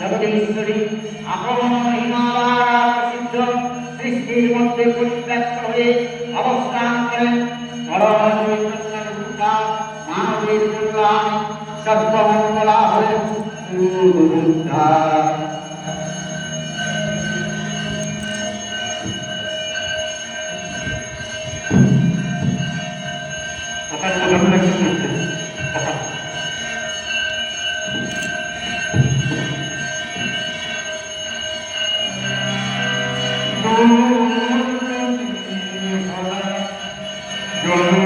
জগদীশ্বরী আপন মহিমালারা প্রসিদ্ধ সৃষ্টির মধ্যে পরিব্যক্ত হয়ে অবস্থান করেন মানবের কল্যাণ সর্বমঙ্গলা হলেন Yo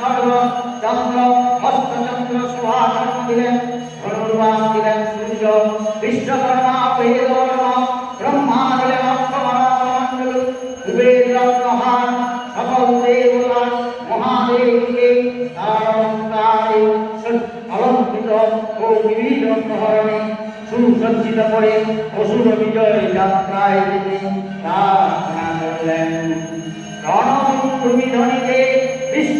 সর্ব চন্দ্র হস্তচন্দ্র সুহাসন দিলেন ধনুর্বাস দিলেন সূর্য। বিশ্বকর্মা বেদবর্মা ব্রহ্মা দিলেন অক্ষমণ্ডল কুবের রত্নহার সকল দেবতার মহাদেবকে তার অলঙ্কারে অলঙ্কৃত ও বিবিধ সুসজ্জিত করে অসুর বিজয় যাত্রায় তিনি তার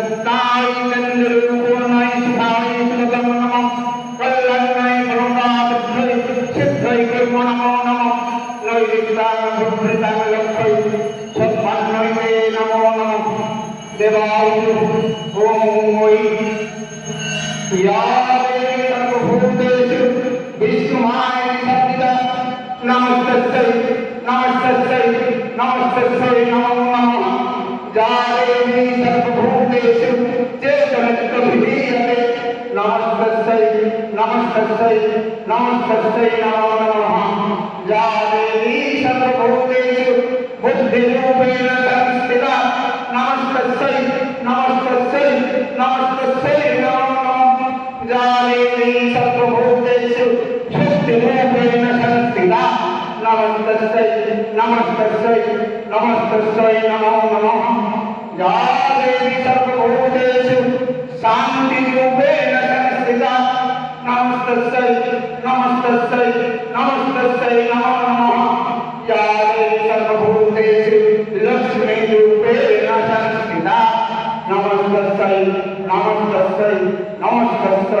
नमः जत्ताय चन्द्ररूपोणाय सुधाय सुलभं नमः नमस्तस्यै नमस्तस्यै नमो नमः या देवी सर्वभूतेषु बुद्धिरूपेण संस्थिता। नमस्तस्यै नमस्तस्यै नमस्तस्यै नमो नमः या देवी सर्वभूतेषु शक्तिरूपेण संस्थिता। नमस्तस्यै नमस्तस्यै नमस्तस्यै नमो नमः या देवी सर्वभूतेषु संस्थिता নমস্তস্যৈ নমস্তস্যৈ নমস্তস্যৈ নমো নমঃ ইয়া দেবী সর্বভূতেষু লক্ষ্মী রূপেণ সংস্থিতা নমস্তস্যৈ নমস্তস্যৈ নমস্তস্যৈ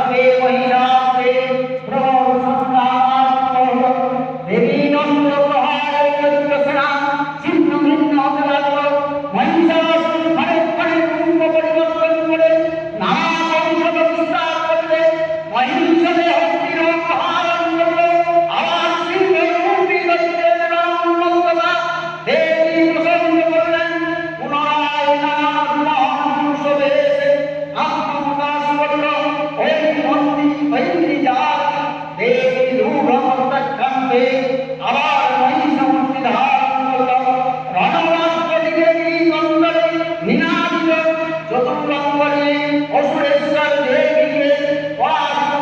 দেবীর সঙ্গে চতুর্লঙ্গনে অসুরেশ্বর দেবীকে পরাজিত